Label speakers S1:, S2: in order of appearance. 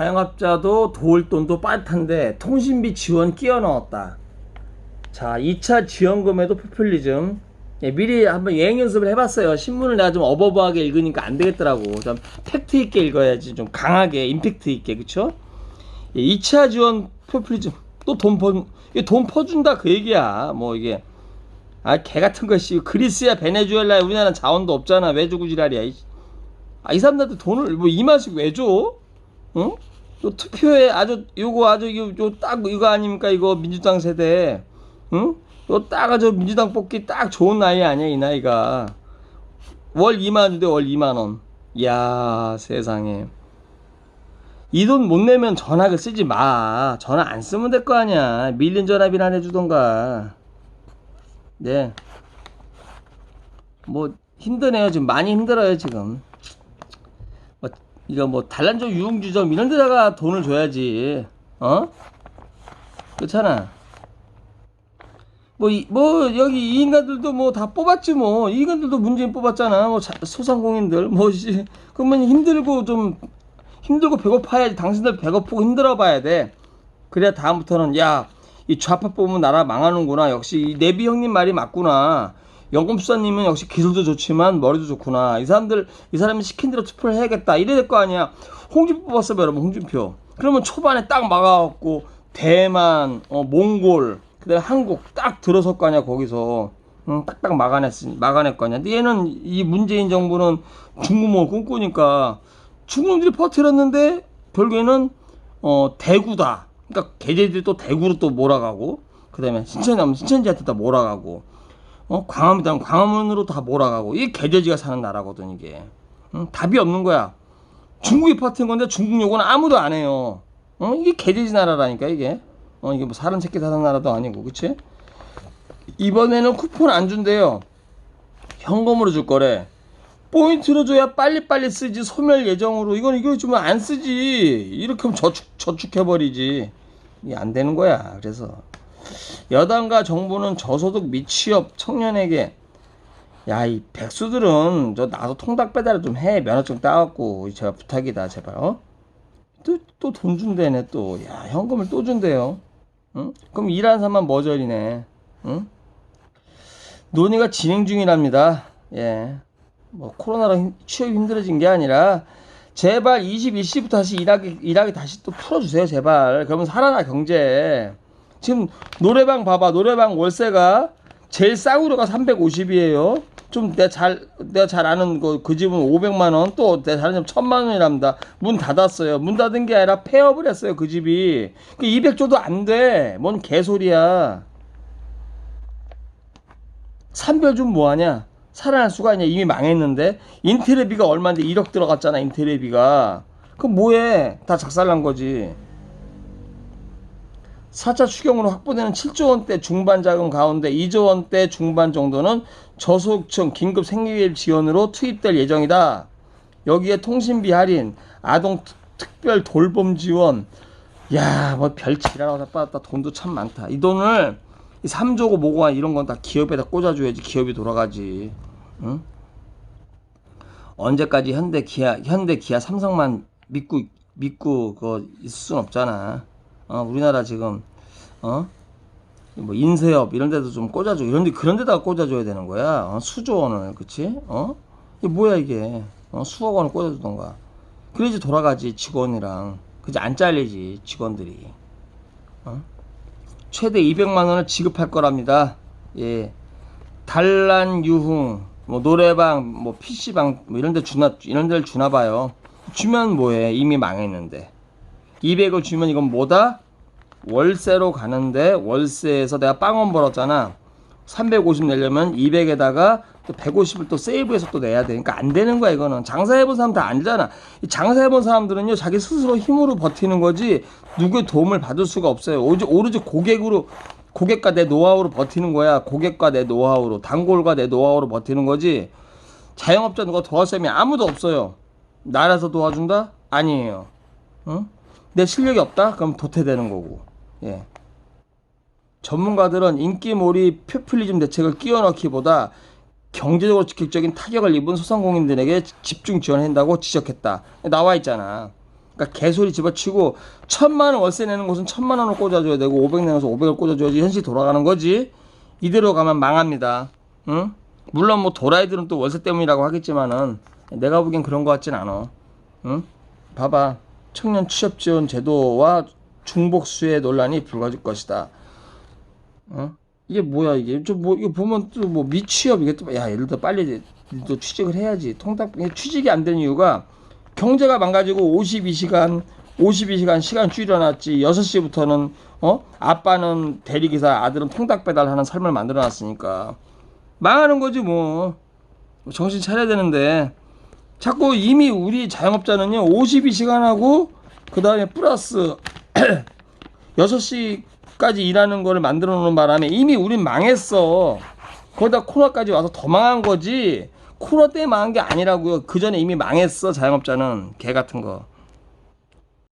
S1: 자영업자도 도울 돈도 빠듯한데 통신비 지원 끼워 넣었다. 자, 2차 지원금에도 포퓰리즘. 예, 미리 한번 예행 연습을 해봤어요. 신문을 내가 좀 어버버하게 읽으니까 안 되겠더라고. 좀 팩트 있게 읽어야지. 좀 강하게, 임팩트 있게, 그쵸? 예, 2차 지원 포퓰리즘. 또 돈 퍼, 이게 돈 퍼준다 그 얘기야. 뭐 이게. 아, 개 같은 것이. 그리스야, 베네수엘라야, 우리나라는 자원도 없잖아. 왜 주고 지랄이야. 이 아, 이 사람들한테 돈을 뭐 이만씩 왜 줘? 응? 요 투표에 아주 요거 아주 요딱 이거 아닙니까? 이거 민주당 세대. 응? 요딱 아주 민주당 뽑기 딱 좋은 나이 아니야 이 나이가. 월 2만 원인데 월 2만 원. 야 세상에. 이 돈 못 내면 전화를 쓰지 마. 전화 안 쓰면 될 거 아니야. 밀린 전화비나 내주던가. 네. 뭐 힘드네요 지금. 많이 힘들어요 지금. 뭐 이거 뭐 단란조 유흥주점 이런 데다가 돈을 줘야지. 어? 그렇잖아. 뭐, 이, 뭐 여기 이 인간들도 뭐 다 뽑았지 뭐. 이 인간들도 문재인 뽑았잖아. 뭐 자- 소상공인들. 뭐 씨, 그러면 힘들고 좀 힘들고 배고파야지. 당신들 배고프고 힘들어 봐야 돼. 그래야 다음부터는 야 이 좌파 뽑으면 나라 망하는구나. 역시 이 내비 형님 말이 맞구나 연금 수사님은 역시 기술도 좋지만 머리도 좋구나. 이 사람들 이 사람이 시킨 대로 투표를 해야겠다. 이래야 될 거 아니야. 홍준표 뽑았어요 여러분 홍준표. 그러면 초반에 딱 막아갖고 대만 어, 몽골 그다음에 한국 딱 들어설 거 아니야 거기서. 응, 딱딱 막아냈으니 막아낼 거 아니야. 근데 얘는 이 문재인 정부는 중국몽을 꿈꾸니까 중국들이 퍼뜨렸는데 결국에는 어 대구다. 그러니까 개제들이 또 대구로 또 몰아가고 그다음에 신천하면 신천지한테 다 몰아가고 어 광화문이면 광화문으로 다 몰아가고 이게 개제지가 사는 나라거든 이게. 응? 답이 없는 거야. 중국이 퍼뜨린 건데 중국 요구는 아무도 안 해요. 어 이게 개제지 나라라니까 이게. 어 이게 뭐 사람 새끼 사는 나라도 아니고 그치? 이번에는 쿠폰 안 준대요. 현금으로 줄 거래. 포인트로 줘야 빨리빨리 쓰지 소멸 예정으로. 이건 이거 주면 안 쓰지. 이렇게 하면 저축 저축해버리지. 이게 안 되는 거야 그래서 여당과 정부는 저소득 미취업 청년에게 야 이 백수들은 저 나도 통닭 배달을 좀 해 면허증 따갖고 제발 부탁이다 제발 어? 또또돈 준대네 또 야 현금을 또 준대요 응? 그럼 일하는 사람만 머저리네 응? 논의가 진행 중이랍니다 예. 뭐 코로나로 힘- 취업이 힘들어진 게 아니라 제발 21시부터 다시 일하기 일하기 다시 또 풀어주세요 제발 그러면 살아나 경제 지금 노래방 봐봐. 노래방 월세가 제일 싸구려가 350이에요. 좀 내가 잘 내가 잘 아는 그, 그 집은 500만 원 또 내가 다른 집 1000만 원이랍니다. 문 닫았어요. 문 닫은 게 아니라 폐업을 했어요 그 집이. 그 200조도 안 돼 뭔 개소리야. 산별 좀 뭐하냐? 살아날 수가 있냐? 이미 망했는데. 인테리비가 얼마인데? 1억 들어갔잖아 인테리비가. 그럼 뭐해? 다 작살난 거지 4차 추경으로 확보되는 7조 원대 중반 자금 가운데 2조 원대 중반 정도는 저소득층 긴급 생계비 지원으로 투입될 예정이다. 여기에 통신비 할인, 아동 특- 특별 돌봄 지원, 야, 뭐 별 지랄하고 다 빠졌다. 돈도 참 많다. 이 돈을 이 3조고 뭐고 이런 건 다 기업에다 꽂아줘야지 기업이 돌아가지. 응? 언제까지 현대 기아, 현대 기아 삼성만 믿고 믿고 그거 있을 순 없잖아. 어, 우리나라 지금 어? 뭐 인쇄업 이런 데도 좀 꽂아줘. 이런 데 그런 데다가 꽂아줘야 되는 거야. 어? 수조 원을 그치? 어? 이게 뭐야 이게? 어? 수억 원을 꽂아주던가. 그래야지 돌아가지 직원이랑. 그지 안 잘리지 직원들이. 어? 최대 200만 원을 지급할 거랍니다. 예. 단란 유흥, 뭐 노래방, 뭐 PC방 뭐 이런 데 주나 이런 데를 주나 봐요. 주면 뭐해? 이미 망했는데. 200을 주면 이건 뭐다? 월세로 가는데 월세에서 내가 빵원 벌었잖아. 350 내려면 200에다가 또 150을 또 세이브해서 또 내야 되니까 안 되는 거야 이거는 장사해본 사람 다 알잖아 이 장사해본 사람들은요 자기 스스로 힘으로 버티는 거지 누구의 도움을 받을 수가 없어요 오로지 고객으로 고객과 내 노하우로 버티는 거야 고객과 내 노하우로 단골과 내 노하우로 버티는 거지 자영업자 누가 도와줄 사람이 아무도 없어요 나라에서 도와준다? 아니에요 응? 내 실력이 없다? 그럼 도태되는 거고 예. 전문가들은 인기 몰이 표퓰리즘 대책을 끼워 넣기보다 경제적으로 직접적인 타격을 입은 소상공인들에게 집중 지원한다고 지적했다. 나와 있잖아. 그러니까 개소리 집어치고 천만 원 월세 내는 곳은 천만 원을 꽂아줘야 되고 500 내는 곳은 500을 꽂아줘야지 현실이 돌아가는 거지. 이대로 가면 망합니다. 응? 물론 뭐 도라이들은 또 월세 때문이라고 하겠지만은 내가 보기엔 그런 것 같진 않아. 응? 봐봐. 청년 취업 지원 제도와 중복수혜 논란이 불거질 것이다. 어? 이게 뭐야 이게? 좀뭐 이거 보면 또 뭐 미취업 이게 또 야 예를 들어 빨리 또 취직을 해야지. 통닭 취직이 안 되는 이유가 경제가 망가지고 52시간 52시간 시간 줄여놨지. 6시부터는 어? 아빠는 대리기사 아들은 통닭 배달하는 삶을 만들어놨으니까. 망하는 거지 뭐. 정신 차려야 되는데 자꾸 이미 우리 자영업자는요 52시간 하고 그 다음에 플러스 6시까지 일하는 거를 만들어 놓는 바람에 이미 우린 망했어. 거기다 코로나까지 와서 더 망한 거지. 코로나 때문에 망한 게 아니라고요. 그 전에 이미 망했어, 자영업자는. 개 같은 거.